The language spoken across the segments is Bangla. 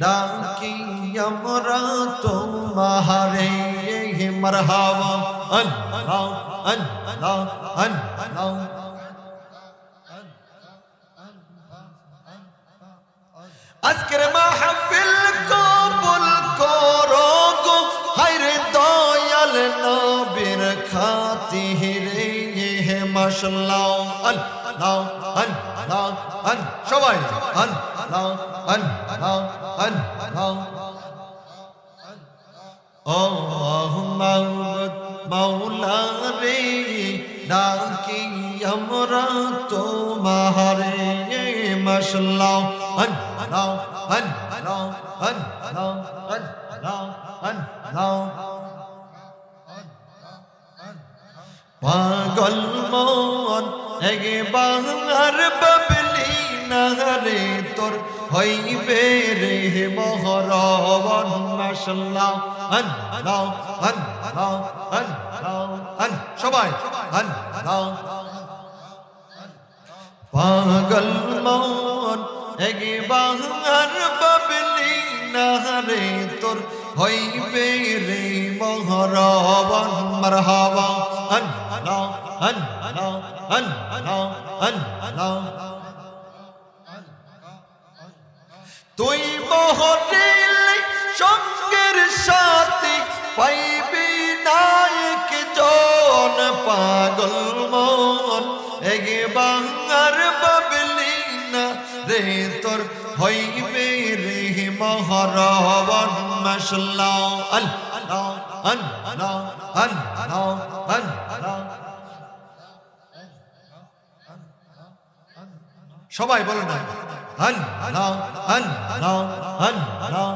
ডাকি আমরা তোমারে মারহাবা। আল্লাহ আল্লাহ আল্লাহ। আজকের মাহফিল কবুল করো গো। হায়রে দয়াল নবীর খাতিরে মাশাল্লাহ। আল্লাহ আল্লাহ আল্লাহ সবাই আল্লাহ আল্লাহ আল্লাহ ও মাহমুদ মাওলা রে ডাকি আমরা তোমারে মাশাল্লাহ আল্লাহ আল্লাহ আল্লাহ আল্লাহ আল্লাহ পাগল মন এগে বাংলার বাবলি নারে তোর হইবে রে মহরবন মাশাল্লাহ, আল্লাহ আল্লাহ আল্লাহ আল সবাই, আল্লাহ। পাগল মন এগে বাংলার বাবলি নারে তোর হইবে রে মহরবন, মারহাবা। আল্লাহ আল্লাহ আল্লাহ আল্লাহ। তুই মহরিল সঙ্গের সাথে পাইবি নায়ক জন পাগল মন। এগে বাংলার বাবলি না রে তোর হইবে মহরবন মাশাল্লাহ আল্লাহ আল্লাহ আল্লাহ হন সবাই বলো না। আল্লাহ আল্লাহ আল্লাহ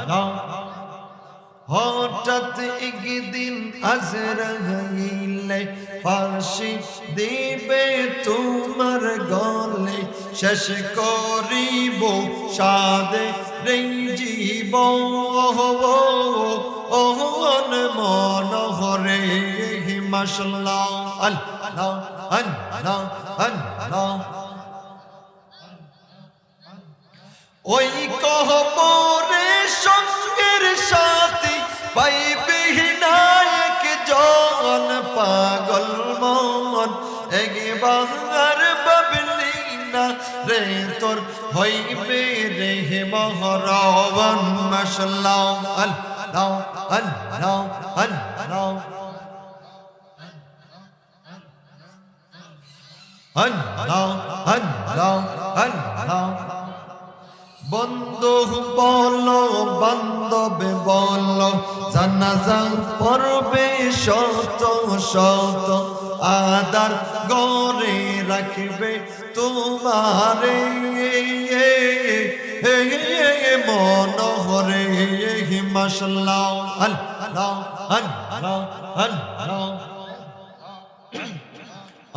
আল্লাহ হঠাৎ একদিন আজরাইলে ফাঁসি দিবে তোমার গলে। শেষ করিব সাদে রে জীব। ওহন মন হরে মাসাল্লাহ আল্লাহ আল্লাহ আল্লাহ। ওই কহবরে সঙ্গের সাথী পাইবি নায়ক জন পাগল মন। এগে বাংলার বাবলি না রে, তোর হইবে রে মহরবন। মাশাল্লাহ, আল্লাহ আল্লাহ আল্লাহ। আল্লাহ আল্লাহ আল্লাহ। বন্ধু বল, বান্ধবে বল, জানাজা পড়বে শত শত, আদার গরে রাখবে তোমারে। মন হরে মাসাল্লাহ আল্লাহ আল্লাহ আল্লাহ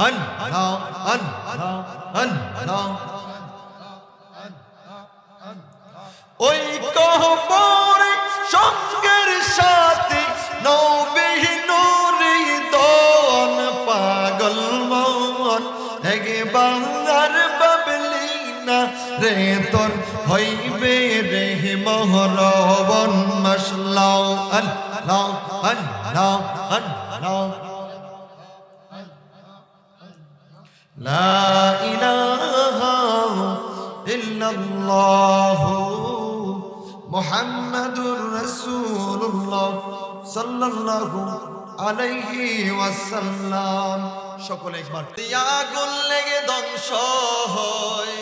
আল্লাহ আল্লাহ আল্লাহ ওই কহবরে সঙ্গের সাথে নবী নুরি দন পাগল মন হেগে বাংলার বাবলি না রে তোর হইবে রে মহরবন মাসলাও আল্লাহ আল্লাহ আল্লাহ لا إله إلا الله মোহাম্মদুর রসুল্লাহ সাল্লাল্লাহু আলাইহি ওয়াসাল্লাম। সকলে একবার আগুন লেগে ধ্বংস হয়।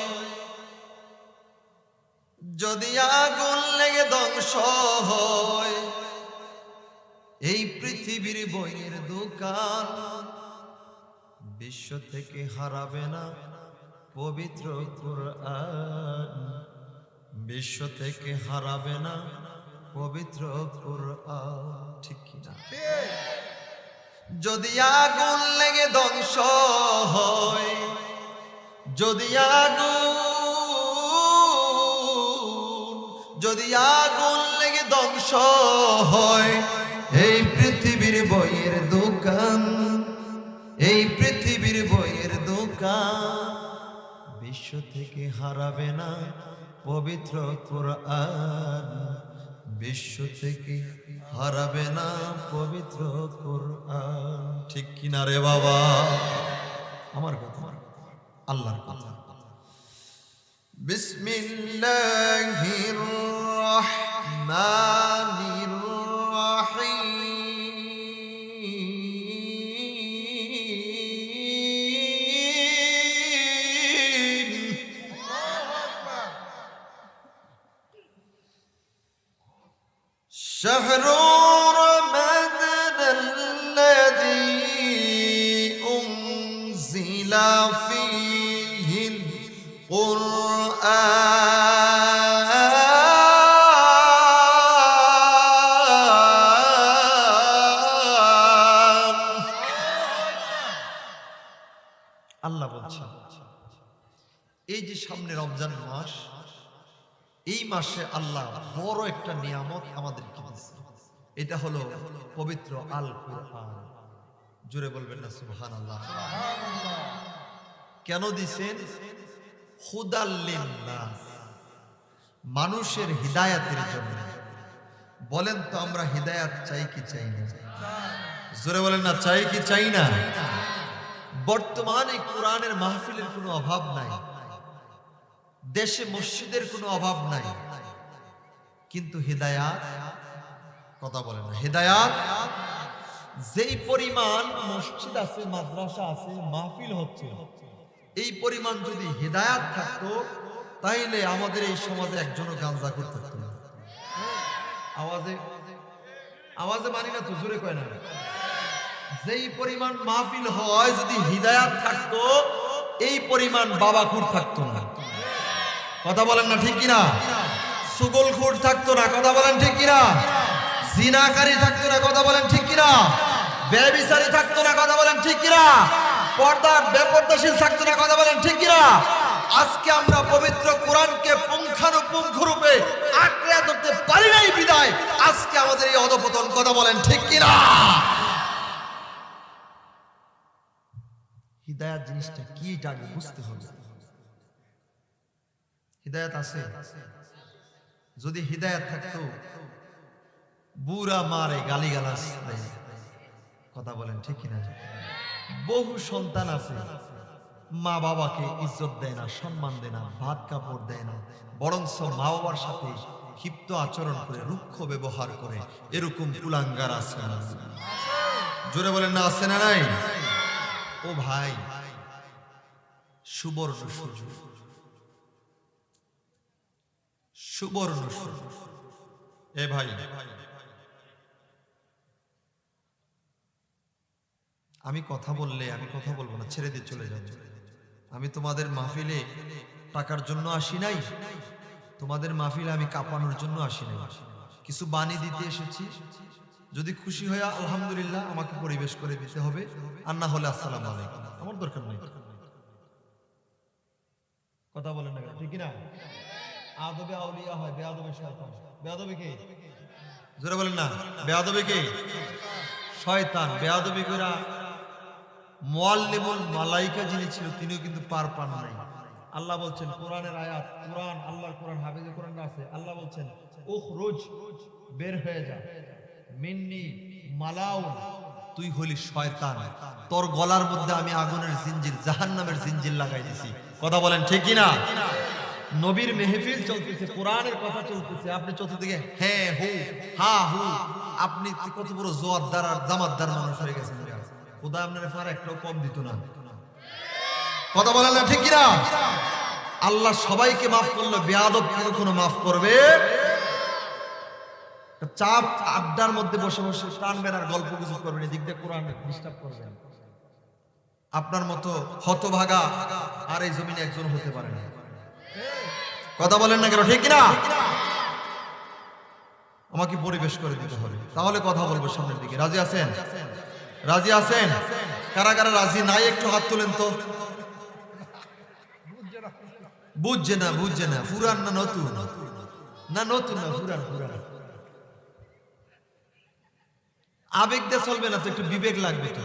যদি আগুন লেগে ধ্বংস হয়, এই পৃথিবীর বইয়ের দোকান বিশ্ব থেকে হারাবে না পবিত্র কোরআন। বিশ্ব থেকে হারাবে না পবিত্র ঠিক কিনা? যদি আগুন লেগে ধ্বংস হয়, যদি আগুন যদি আগুন লেগে ধ্বংস হয়, এই পৃথিবীর বইয়ের দোকান, এই পৃথিবীর বইয়ের দোকান বিশ্ব থেকে হারাবে না পবিত্র কোরআন বিশ্ব থেকে হারাবে না পবিত্র কোরআন। ঠিক কিনা রে বাবা? আমার কথা আল্লাহর কথা। বিসমিল্লাহির রহমানির أنزل فيه القرآن আল্লাহ বলছেন এই যে সামনে রমজান মাস এই মাসে আল্লাহ বড় একটা নিয়ামত আমাদেরকে দিয়েছে এটা হলো পবিত্র আল কোরআন জোরে বলবেন না সুবহান আল্লাহ কেন দিছেন? মানুষের হিদায়াতের জন্য। বলেন তো আমরা হিদায়াত চাই কি চাই না? জোরে বলেন না, চাই কি চাই না? বর্তমানে কোরআনের মাহফিলের কোনো অভাব নাই। দেশে মসজিদের কোনো অভাব নাই। কিন্তু হেদায়াত, কথা বলেন না, হেদায়াত যেই পরিমাণ মসজিদ আছে, মাদ্রাসা আছে, মাহফিল হচ্ছে, এই পরিমাণ যদি হেদায়াত থাকতো, তাইলে আমাদের এই সমাজে একজনও গাঞ্জা করতে পারতো আওয়াজে আওয়াজে মানি না তো, জোরে কয় না। যেই পরিমাণ মাহফিল হয়, যদি হিদায়াত থাকতো, এই পরিমাণ বাবা খুর থাকতো না। কথা বলেন না ঠিক কিনা? সুগল খুর থাকতো না, কথা বলেন ঠিক কিনা? জিনাকারী থাকতো না, কথা বলেন ঠিক কিনা? ব্যবিচারী থাকতো না, কথা বলেন ঠিক কিনা? পর্দা বেপর্দাশীল থাকতো না, কথা বলেন ঠিক কিনা? আজকে আমরা পবিত্র কোরআনকে পুঙ্খানুপুঙ্খ রূপে আঁকড়ে ধরতে পারি নাই বিদায়। আজকে আমাদের এই অধপতন, কথা বলেন ঠিক কিনা? হিদায়াত জিনিসটা কি এটা আগে বুঝতে হবে। হিদায়াত আছে। যদি হিদায়াত থাকতো বুড়া মারে গালি গালাস কথা বলেন, ঠিক কিনা বহু সন্তান আছে, মা বাবাকে ইজ্জত দেয় না, সম্মান দেয় না, ভাত কাপড় দেয় না, বরঞ্চ মা বাবার সাথে ক্ষিপ্ত আচরণ করে, রুক্ষ ব্যবহার করে, এরকম কুলাঙ্গার আছে। জোরে বলেন না, আছে না নাই? ও ভাই, সুবর্ণ সুযোগ। সুবর্ণ সুযোগ। এ ভাই আমি কথা বললে আমি কথা বলব না, ছেড়ে দিয়ে চলে যাব। আমি তোমাদের মাহফিলে টাকার জন্য আসি নাই, তোমাদের মাহফিলে আমি কাঁপানোর জন্য আসি নাই। কিছু বাণী দিতে এসেছি, যদি খুশি হয়ে আলহামদুলিল্লাহ আমাকে পরিবেশ করে দিতে হবে, আর না হলে আসসালাম আলাইকুম। আমার দরকার নেই। কথা বলেন না ঠিক না আদবে আউলিয়া হয়, বেয়াদবে শয়তান। বেয়াদবে কে? জোরে বলেন না, বেয়াদবে কে? শয়তান। বেয়াদবি করা মালাইকা যিনি ছিল, তিনিও কিন্তু পার পান নাই। আল্লাহ বলছেন, কোরআনের আয়াত, কোরআন, আল্লাহর কোরআন কোরআন আছে। আল্লাহ বলছেন, উখরুজ, বের হয়ে যা। মিন্নি তুই হলি শয়তান। তোর গলার মধ্যে আমি আগুনের জিঞ্জির, জাহান্নামের জিঞ্জির লাগাই দিছি। কথা বলেন ঠিক কি না? নবীর মেহফিল চলতেছে, কোরআনের কথা চলতেছে। আপনি চতুর্দিকে হ্যাঁ হু, হা হু, আপনি কত বড় জোয়ারদার আর জামাতদার মানুষ হয়ে গেছেন। খোদা আপনার ফার একটাও কম দিত না। কথা বলেন না ঠিক কিনা? আল্লাহ সবাইকে মাফ করল বেয়াদব কখনো মাফ করবে? চাপ, আড্ডার মধ্যে বসে বসে টানবেন আর গল্প গুজব করবেন। এদিক দিয়ে কোরআন ডিস্টার্ব করবেন। আপনার মতো হতভাগা আর এই জমিনে একজন হতে পারে না। কথা বলেন না কেন, ঠিক কিনা? আমাকে পরিবেশ করে দিতে হবে। তাহলে কথা বলব সামনের দিকে। রাজি আছেন? রাজি আছেন? কারা কারা রাজি নাই, একটু হাত তোলেন তো। বুঝছে না বুঝছে না পুরান না নতুন? না নতুন না পুরান পুরান আবেগ দিয়ে চলবে না তো, একটু বিবেক লাগবে তো।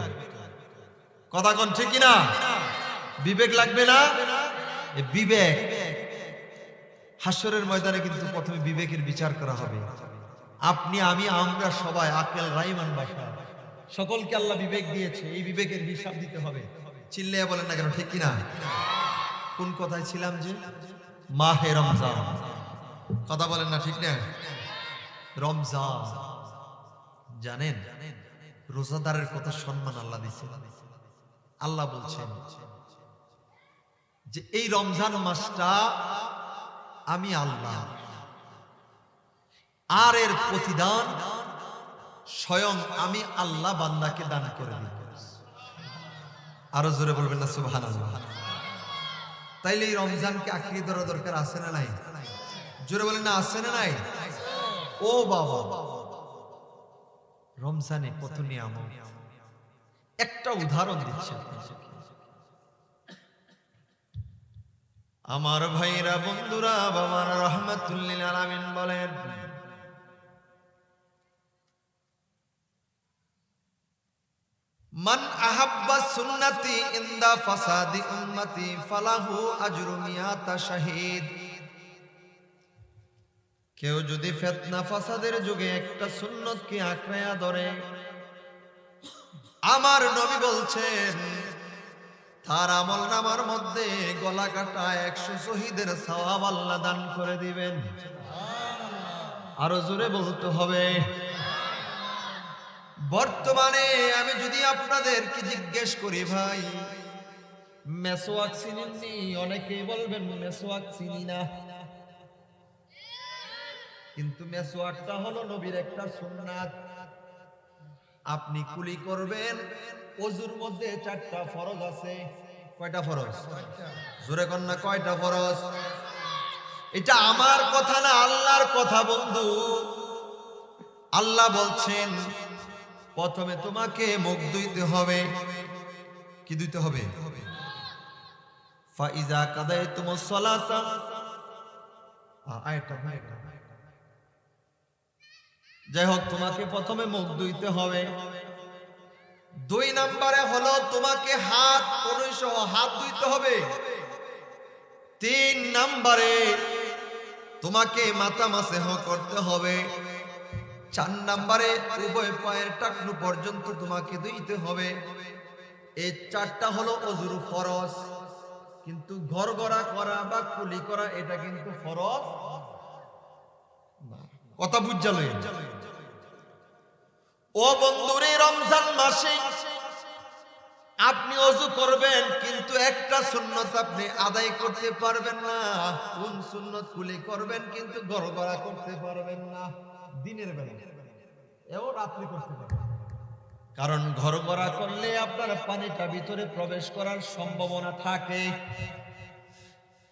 কথা কোন, ঠিক না বিবেক লাগবে না? বিবেক। হাসরের ময়দানে কিন্তু প্রথমে বিবেকের বিচার করা হবে। আপনি, আমি, আমরা সবাই, আকেল, রাইমান বাসা। সকলকে আল্লাহ বিবেক দিয়েছে, এই বিবেকের হিসাব দিতে হবে। চিল্লে বলেন না কেন, ঠিক কিনা? কোন কথায় ছিলাম যে? মাহে রমজান। কথা বলেন না, ঠিক না? রমজান। জানেন, রোজাদারের কত সম্মান আল্লাহ দিছে আল্লাহ বলছেন যে, এই রমজান মাসটা আমি আল্লাহ। আর এর প্রতিদান স্বয়ং আমি আল্লাহ বান্দাকে দান করে দিব আরও জোরে বলবেন না সুবহান তাইলে এই রমজানকে আঁকড়িয়ে ধরা দরকার আছে না নাই? জোরে বলেন না, আছে না নাই? ও বাবা। রমজানে কত নিয়ামত। একটা উদাহরণ দিচ্ছে। আমার ভাইরা, বন্ধুরা, বাবার, রহমাতুল্লিল আলামিন বলেন মান আহাব্বা সুন্নতি ইন্দা ফাসাদি উম্মতি ফালাহু আজরু মিয়াতা শাহিদ কেউ যদি ফেতনা ফাসাদের যুগে একটা সুন্নতকে আঁকড়ায়া ধরে, আমার নবী বলছেন, তার আমল নামার মধ্যে গলা কাটা একশো শহীদের সওয়াব আল্লাহ দান করে দিবেন। আরও জোরে বলতে হবে বর্তমানে আমি যদি আপনাদেরকে জিজ্ঞেস করি ভাই, মেসোয়াক চিনেননি? অনেকেই বলবেন মেসোয়াক চিনি না। কিন্তু মেসোয়াকটা হলো নবীর একটা সুন্নাত। আপনি কুলি করবেন, অজুর মধ্যে চারটা ফরজ আছে। কয়টা ফরজ? জোরে কন্যা কয়টা ফরজ? এটা আমার কথা না, আল্লাহর কথা বন্ধু। আল্লাহ বলছেন প্রথমে তোমাকে মুখ ধুইতে হবে। কি ধুইতে হবে? ফাইজা কাদায় তোমার সলাতা আয়টা ভাই যাই হোক, তোমাকে প্রথমে মুখ ধুইতে হবে। দুই নম্বরে হলো তোমাকে হাত সহ হাত ধুইতে হবে। তিন নম্বরে তোমাকে মাথা মাসেহ করতে হবে। চার নম্বরে উভয় পায়ের টাকনু পর্যন্ত তোমাকে ধুইতে হবে। এই চারটা হলো অজুর ফরজ। কিন্তু ঘর গড়া করা বা কুলি করা, এটা কিন্তু ফরজ। কথা বুঝা ও বন্ধুরে, রমজান মাসে আপনি অজু করবেন, কিন্তু একটা সুন্নত আপনি আদায় করতে পারবেন না। কোন সুন্নত কুলি করবেন, কিন্তু গড়গড়া করতে পারবেন না। দিনের এও রাত্রি করতে পারবেন কারণ ঘর করা করলে আপনার পানিটা ভিতরে প্রবেশ করার সম্ভাবনা থাকে।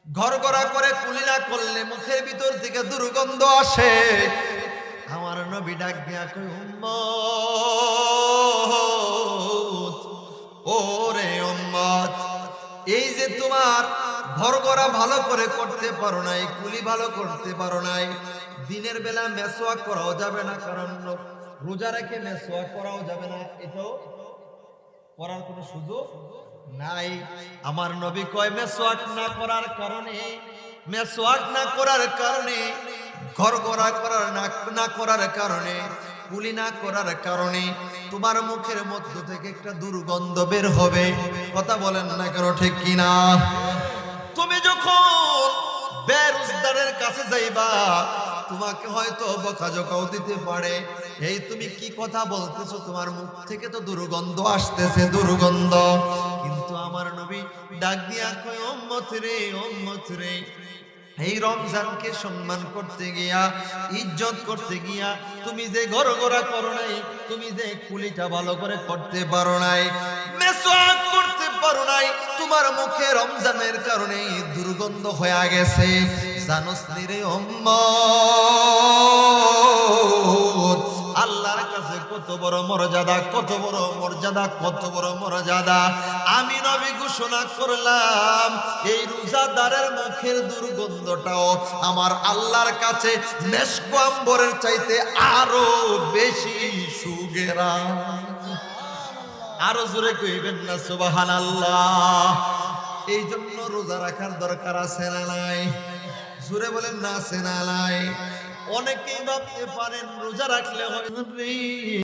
ঘর করা করে কুলি না করলে মুখের ভিতর থেকে দুর্গন্ধ আসে। আমার নবী ডাক দিয়া কই উম্মত, ওরে উম্মত, এই যে তোমার ঘর করা ভালো করে করতে পারো নাই, কুলি ভালো করতে পারো নাই দিনের বেলা মেসোয়াক করাও যাবে না, কারণ রোজা রেখে মেসোয়াক করাও যাবে না। এটাও করার কোনো সুযোগ নাই। আমার নবী কয় মেসোয়াক না করার কারণে মেসোয়াক না করার কারণে ঘর গড়া করার না করার কারণে, কুলি না করার কারণে তোমার মুখের মধ্য থেকে একটা দুর্গন্ধ বের হবে। কথা বলেন না কেন, ঠিক কিনা? তুমি যখন বেরোজগারের কাছে যাইবা তোমাকে হয়তো বকাঝকাও দিতে পারে। এই তুমি কি কথা বলতেছো? তোমার মুখ থেকে তো দুর্গন্ধ আসতেছে, দুর্গন্ধ। কিন্তু আমার নবী ডাক দিয়া কয় উম্মত রে উম্মত রে। এই রমজানকে সম্মান করতে গিয়া, ইজ্জত করতে গিয়া তুমি যে গড় গড়া করো নাই, তুমি যে কুলিটা ভালো করে করতে পারো নাই করতে পারো নাই, তোমার মুখে রমজানের কারণে দুর্গন্ধ হয়ে গেছে। জানোস নি রে উম্মত? আল্লাহর কাছে কত বড় মর্যাদা, কত বড় মর্যাদা, কত বড় মর্যাদা। আমি নবী ঘোষণা করলাম, এই রোজাদারের মুখের দুর্গন্ধটাও আমার আল্লাহর কাছে মেসকম্বরের চাইতে আরও বেশি সুগেরা। আরও জোরে কইবেন না সুবাহান আল্লাহ এই জন্য রোজা রাখার দরকার আছে না নাই? সুরে বলেন না সেনালাই অনেকেই ভাবতে পারেন রোজা রাখলে হয়